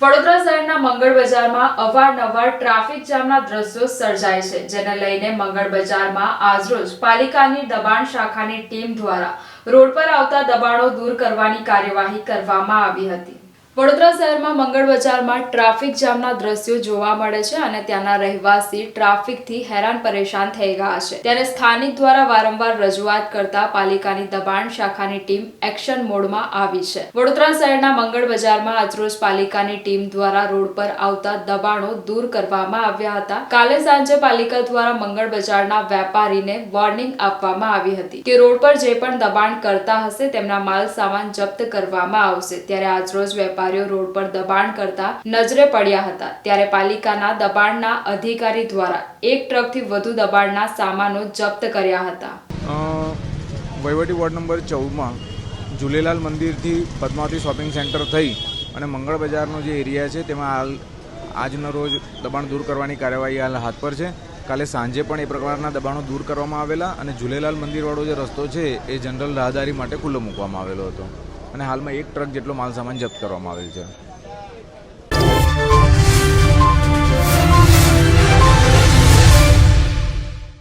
વડોદરા શહેરના મંગળ બજારમાં અવારનવાર ટ્રાફિક જામના દ્રશ્યો સર્જાય છે, જેને લઈને મંગળ બજારમાં આજરોજ પાલિકાની દબાણ શાખાની ટીમ દ્વારા રોડ પર આવતા દબાણો દૂર કરવાની કાર્યવાહી કરવામાં આવી હતી. વડોદરા શહેરમાં મંગળ બજારમાં ટ્રાફિક જામના દ્રશ્યો જોવા મળે છે અને ત્યાંના રહેવાસી ટ્રાફિકથી હેરાન પરેશાન થઈ ગયા છે. ત્યારે સ્થાનિક દ્વારા વારંવાર રજૂઆત કરતા પાલિકાની દબાણ શાખાની ટીમ એક્શન મોડમાં આવી છે. વડોદરા શહેરના મંગળ બજારમાં આજરોજ પાલિકાની ટીમ દ્વારા રોડ પર આવતા દબાણો દૂર કરવામાં આવ્યા હતા. કાલે સાંજે પાલિકા દ્વારા મંગળ બજારના વેપારીને વોર્નિંગ આપવામાં આવી હતી કે રોડ પર જે પણ દબાણ કરતા હશે તેમના માલ સામાન જપ્ત કરવામાં આવશે. ત્યારે આજરોજ વેપારીઓ રોડ પર દબાણ કરતા નજરે પડ્યા હતા. ત્યારે પાલિકાના દબાણના અધિકારી દ્વારા એક ટ્રકથી વધુ દબાણના સામાનો જપ્ત કર્યા હતા. વહીવટી વોર્ડ નંબર ચૌદમાં ઝૂલેલાલ મંદિરથી પદ્માવતી શોપિંગ સેન્ટર થઈ અને મંગળ બજારનો જે એરિયા છે તેમાં હાલ, આજનો રોજ દબાણ દૂર કરવાની કાર્યવાહી હાલ હાથ પર છે. કાલે સાંજે પણ એ પ્રકારના દબાણો દૂર કરવામાં આવેલા અને ઝૂલેલાલ મંદિરવાળો જે રસ્તો છે એ જનરલ રાહદારી માટે ખુલ્લો મૂકવામાં આવેલો હતો. અને હાલમાં એક ટ્રક જેટલો માલસામાન જપ્ત કરવામાં આવેલ છે.